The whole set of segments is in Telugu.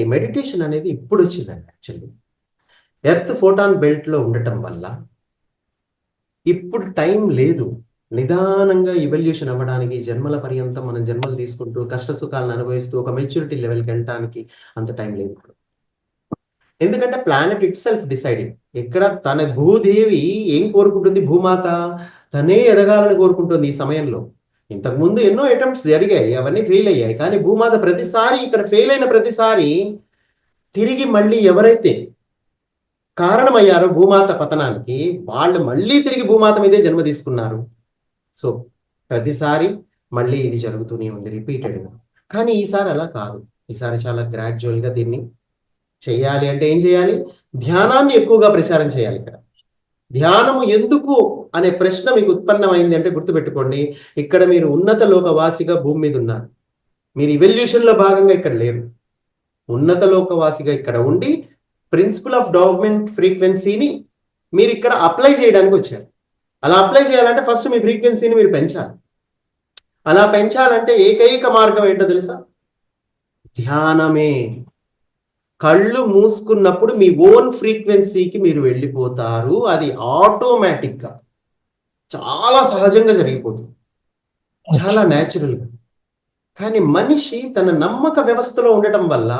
ఈ మెడిటేషన్ అనేది ఇప్పుడు వచ్చిందండి యాక్చువల్లీ ఎర్త్ ఫోటాన్ బెల్ట్లో ఉండటం వల్ల ఇప్పుడు టైం లేదు. నిదానంగా ఇవల్యూషన్ అవ్వడానికి జన్మల పర్యంతం మనం జన్మలు తీసుకుంటూ కష్ట సుఖాలను అనుభవిస్తూ ఒక మెచ్యూరిటీ లెవెల్కి వెళ్ళటానికి అంత టైం లేదు ఇప్పుడు. ఎందుకంటే ప్లానెట్ ఇట్ సెల్ఫ్ డిసైడింగ్ ఇక్కడ తన భూదేవి ఏం కోరుకుంటుంది? భూమాత? తనే ఎదగాలని కోరుకుంటుంది ఈ సమయంలో. ఇంతకు ముందు ఎన్నో అటెంప్ట్స్ జరిగాయి అవన్నీ ఫెయిల్ అయ్యాయి. కానీ భూమాత ప్రతిసారి ఇక్కడ ఫెయిల్ అయిన ప్రతిసారి తిరిగి మళ్ళీ ఎవరైతే కారణమయ్యారో భూమాత పతనానికి వాళ్ళు మళ్ళీ తిరిగి భూమాత మీదే జన్మ తీసుకున్నారు. సో ప్రతిసారి మళ్ళీ ఇది జరుగుతూనే ఉంది రిపీటెడ్గా కానీ ఈసారి అలా కాదు. ఈసారి చాలా గ్రాడ్యువల్గా దీన్ని చేయాలి అంటే ఏం చేయాలి? ధ్యానాన్ని ఎక్కువగా ప్రచారం చేయాలి ఇక్కడ. ధ్యానము ఎందుకు అనే ప్రశ్న మీకు ఉత్పన్నమైంది అంటే గుర్తుపెట్టుకోండి. ఇక్కడ మీరు ఉన్నత లోకవాసిగా భూమి మీద ఉన్నారు. మీరు ఇవల్యూషన్లో భాగంగా ఇక్కడ లేరు. ఉన్నత లోకవాసిగా ఇక్కడ ఉండి ప్రిన్సిపల్ ఆఫ్ డెవలప్మెంట్ ఫ్రీక్వెన్సీని మీరు ఇక్కడ అప్లై చేయడానికి వచ్చారు. అలా అప్లై చేయాలంటే ఫస్ట్ మీ ఫ్రీక్వెన్సీని మీరు పెంచాలి. అలా పెంచాలంటే ఏకైక మార్గం ఏంటో తెలుసా? ధ్యానమే. కళ్ళు మూసుకున్నప్పుడు మీ ఓన్ ఫ్రీక్వెన్సీకి మీరు వెళ్ళిపోతారు. అది ఆటోమేటిక్గా చాలా సహజంగా జరిగిపోతుంది. చాలా న్యాచురల్గా కానీ మనిషి తన నమ్మక వ్యవస్థలో ఉండటం వల్ల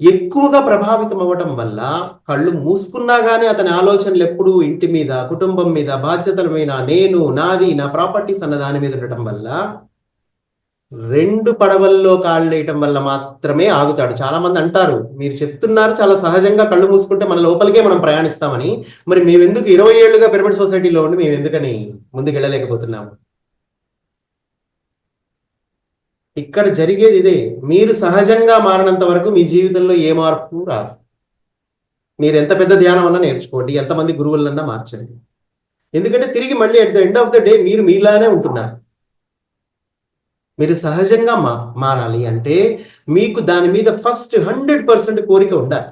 ఎక్కువగా ప్రభావితం అవ్వటం వల్ల కళ్ళు మూసుకున్నా కానీ అతని ఆలోచనలు ఎప్పుడూ ఇంటి మీద కుటుంబం మీద బాధ్యతల మీద నేను నాది నా ప్రాపర్టీస్ అన్న దాని మీద ఉండటం వల్ల రెండు పడవల్లో కాళ్ళు వేయటం వల్ల మాత్రమే ఆగుతాడు. చాలా మంది అంటారు మీరు చెప్తున్నారు చాలా సహజంగా కళ్ళు మూసుకుంటే మన లోపలికే మనం ప్రయాణిస్తామని. మరి మేము ఎందుకు ఇరవై ఏళ్ళుగా పిరమిడ్ సొసైటీలో ఉండి మేము ఎందుకని ముందుకు వెళ్ళలేకపోతున్నాము ఇక్కడ జరిగేది ఇదే మీరు సహజంగా మారినంత వరకు మీ జీవితంలో ఏ మార్పు రాదు. మీరు ఎంత పెద్ద ధ్యానం అన్నా నేర్చుకోండి ఎంతమంది గురువులన్నా మార్చండి. ఎందుకంటే తిరిగి మళ్ళీ at the end of the day మీరు మీలానే ఉంటున్నారు. మీరు సహజంగా మా మారాలి అంటే మీకు దాని మీద ఫస్ట్ హండ్రెడ్ పర్సెంట్ కోరిక ఉండాలి.